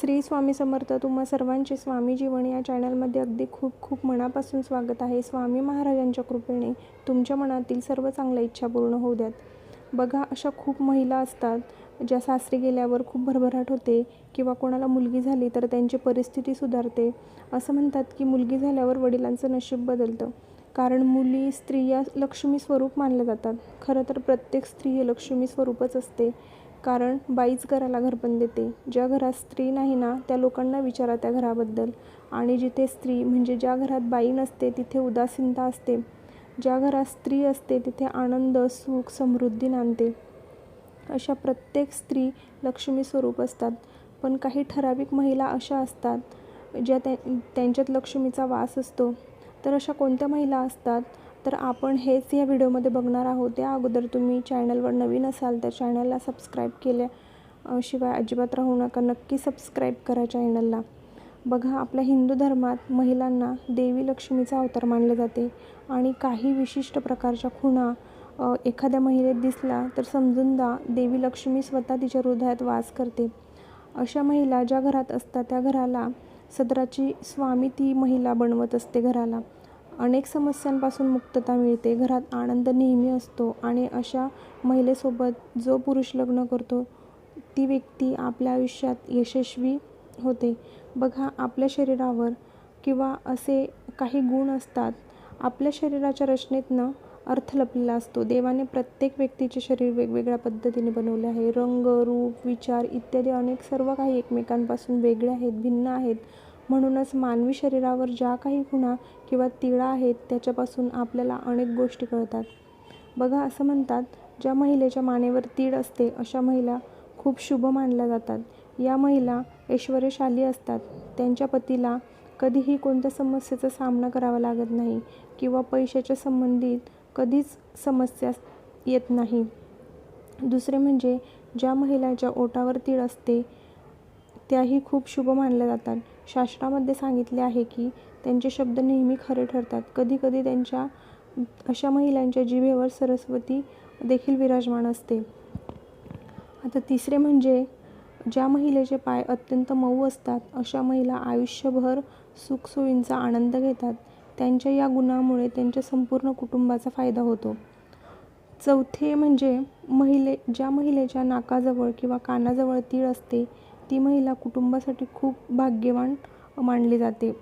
श्री स्वामी समर्थ तुम्हा सर्वांचे स्वामी जीवन या चॅनलमध्ये अगदी खूप खूप मनापासून स्वागत आहे. स्वामी महाराजांच्या कृपेने तुमच्या मनातील सर्व चांगल्या इच्छा पूर्ण होऊ द्यात. बघा अशा खूप महिला असतात ज्या सासरी गेल्यावर खूप भरभराट होते किंवा कोणाला मुलगी झाली तर त्यांची परिस्थिती सुधारते. असं म्हणतात की मुलगी झाल्यावर वडिलांचं नशीब बदलतं. कारण मुली स्त्रिया लक्ष्मी स्वरूप मानल्या जातात. खरं तर प्रत्येक स्त्री हे लक्ष्मी स्वरूपच असते. कारण बाईच घराला घरपण देते. ज्या घरात स्त्री नाही ना त्या लोकांना विचारा त्या घराबद्दल. आणि जिथे स्त्री म्हणजे ज्या घरात बाई नसते तिथे उदासीनता असते. ज्या घरात स्त्री असते तिथे आनंद सुख समृद्धी नांदते. अशा प्रत्येक स्त्री लक्ष्मी स्वरूप असतात. पण काही ठराविक महिला अशा असतात ज्या त्यांच्यात लक्ष्मीचा वास असतो. तर अशा कोणत्या महिला असतात? तर आपण हेच या व्हिडिओमध्ये बघणार आहोत. त्या अगोदर तुम्ही चॅनलवर नवीन असाल तर चॅनलला सबस्क्राईब केल्या शिवाय अजिबात राहू नका. नक्की सबस्क्राईब करा चॅनलला. बघा आपल्या हिंदू धर्मात महिलांना देवी लक्ष्मीचा अवतार मानले जाते आणि काही विशिष्ट प्रकारच्या खुणा एखाद्या महिलेत दिसला तर समजून जा देवी लक्ष्मी स्वतः तिच्या हृदयात वास करते. अशा महिला ज्या घरात असतात त्या घराला सदराची स्वामी ती महिला बनवत असते घराला. अनेक समस्यांपासून मुक्तता मिळते. घरात आनंद नेहमी असतो आणि अशा महिलेसोबत जो पुरुष लग्न करतो ती व्यक्ती आपल्या आयुष्यात यशस्वी होते. बघा आपल्या शरीरावर किंवा असे काही गुण असतात आपल्या शरीराच्या रचनेतनं अर्थ लपलेला असतो. देवाने प्रत्येक व्यक्तीचे शरीर वेगवेगळ्या पद्धतीने बनवले आहे. रंग रूप विचार इत्यादी अनेक सर्व काही एकमेकांपासून वेगळे आहेत भिन्न आहेत. म्हणूनच मानवी शरीरावर ज्या काही खुणा किंवा तिळा आहेत त्याच्यापासून आपल्याला अनेक गोष्टी कळतात. बघा असं म्हणतात ज्या महिलेच्या मानेवर तीळ असते अशा महिला खूप शुभ मानल्या जातात. या महिला ऐश्वर्यशाली असतात. त्यांच्या पतीला कधीही कोणत्या समस्येचा सामना करावा लागत नाही किंवा पैशाच्या संबंधित कधीच समस्या येत नाही. दुसरे म्हणजे ज्या महिलाच्या ओटावर तीळ असते त्याही खूप शुभ मानल्या जातात. शास्त्रामध्ये सांगितले आहे की त्यांचे शब्द नेहमी खरे ठरतात. कधीकधी त्यांच्या अशा महिलांच्या जिभेवर सरस्वती देखील विराजमान असते. आता तिसरे म्हणजे ज्या महिलेचे पाय अत्यंत मऊ असतात अशा महिला आयुष्यभर सुखसोयींचा आनंद घेतात. त्यांच्या या गुणामुळे त्यांच्या संपूर्ण कुटुंबाचा फायदा होतो. चौथे म्हणजे महिले ज्या महिलेच्या नाकाजवळ किंवा कानाजवळ तीळ असते ती महिला कुटुंबासाठी खूप भाग्यवान मानली जाते.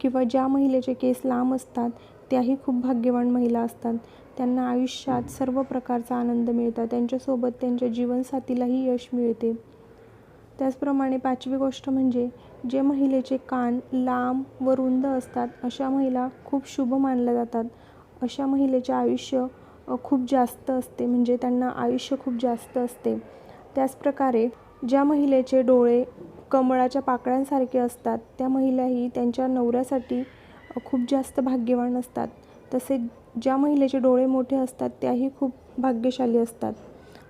किंवा ज्या महिलेचे केस लांब असतात त्याही खूप भाग्यवान महिला असतात. त्यांना आयुष्यात सर्व प्रकारचा आनंद मिळतात त्यांच्यासोबत त्यांच्या जीवनसाथीलाही यश मिळते. त्याचप्रमाणे पाचवी गोष्ट म्हणजे जे महिलेचे कान लांब व रुंद असतात अशा महिला खूप शुभ मानल्या जातात. अशा महिलेचे आयुष्य खूप जास्त असते. म्हणजे त्यांना आयुष्य खूप जास्त असते. त्याचप्रकारे ज्या महिलेचे डोळे कमळाच्या पाकळ्यांसारखे असतात त्या महिलाही त्यांच्या नवऱ्यासाठी खूप जास्त भाग्यवान असतात तसे ज्या महिलेचे डोळे मोठे असतात त्याही खूप भाग्यशाली असतात.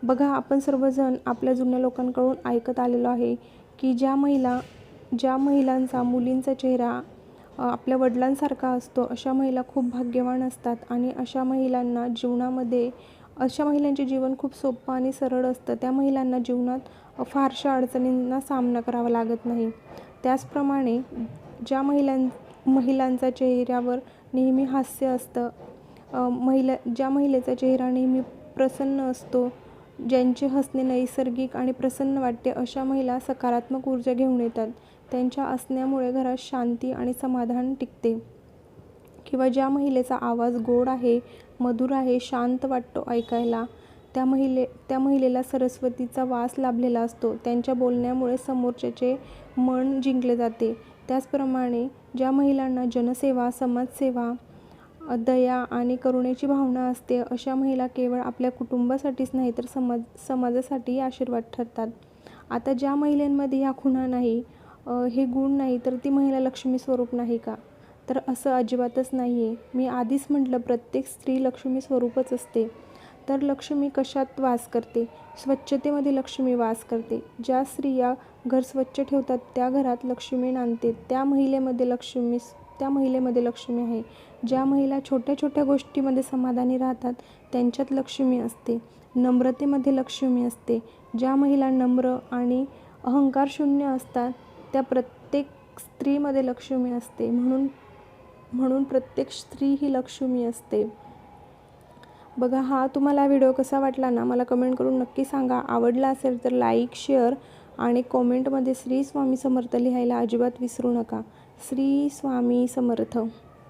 बघा आपण सर्वजण आपल्या जुन्या लोकांकडून ऐकत आलेलो आहे की ज्या महिला ज्या महिलांचा मुलींचा चेहरा आपल्या वडिलांसारखा असतो अशा महिला खूप भाग्यवान असतात आणि अशा महिलांना जीवनामध्ये अशा महिलांचे जीवन खूप सोपं आणि सरळ असतं. त्या महिलांना जीवनात फारशा अडचणींना सामना करावा लागत नाही. त्याचप्रमाणे ज्या महिलां महिलांचा चेहऱ्यावर नेहमी हास्य असतं महिला ज्या महिलेचा चेहरा नेहमी प्रसन्न असतो ज्यांचे हसणे नैसर्गिक आणि प्रसन्न वाटते अशा महिला सकारात्मक ऊर्जा घेऊन येतात. त्यांच्या असण्यामुळे घरात शांती आणि समाधान टिकते. किंवा ज्या महिलेचा आवाज गोड आहे मधुर आहे शांत वाटतो ऐकायला. त्या महिले त्या महिलेला सरस्वतीचा वास लाभलेला असतो. त्यांच्या बोलण्यामुळे समोरच्याचे मन जिंकले जाते. त्याचप्रमाणे ज्या महिलांना जनसेवा समाजसेवा दया आणि करुणेची भावना असते अशा महिला केवळ आपल्या कुटुंबासाठीच नाही तर समाज समाजासाठीही आशीर्वाद ठरतात. आता ज्या महिलांमध्ये ह्या खुणा नाही हे गुण नाही तर ती महिला लक्ष्मी स्वरूप नाही का? तर असं अजिबातच नाही आहे मी आधीच म्हटलं प्रत्येक स्त्री लक्ष्मी स्वरूपच असते. तर लक्ष्मी कशात वास करते? स्वच्छतेमध्ये लक्ष्मी वास करते. ज्या स्त्रिया घर स्वच्छ ठेवतात त्या घरात लक्ष्मी नांदते. त्या महिलेमध्ये लक्ष्मी त्या महिलेमध्ये लक्ष्मी आहे. ज्या महिला छोट्या छोट्या गोष्टीमध्ये समाधानी राहतात त्यांच्यात लक्ष्मी असते. नम्रतेमध्ये लक्ष्मी असते. ज्या महिला नम्र आणि अहंकारशून्य असतात त्या प्रत्येक स्त्रीमध्ये लक्ष्मी असते. म्हणून म्हणून प्रत्येक स्त्री ही लक्ष्मी असते. बघा हा तुम्हाला व्हिडिओ कसा वाटला ना मला कमेंट करून नक्की सांगा. आवडला असेल तर लाईक शेअर आणि कॉमेंटमध्ये श्री स्वामी समर्थ लिहायला अजिबात विसरू नका. श्री स्वामी समर्थ.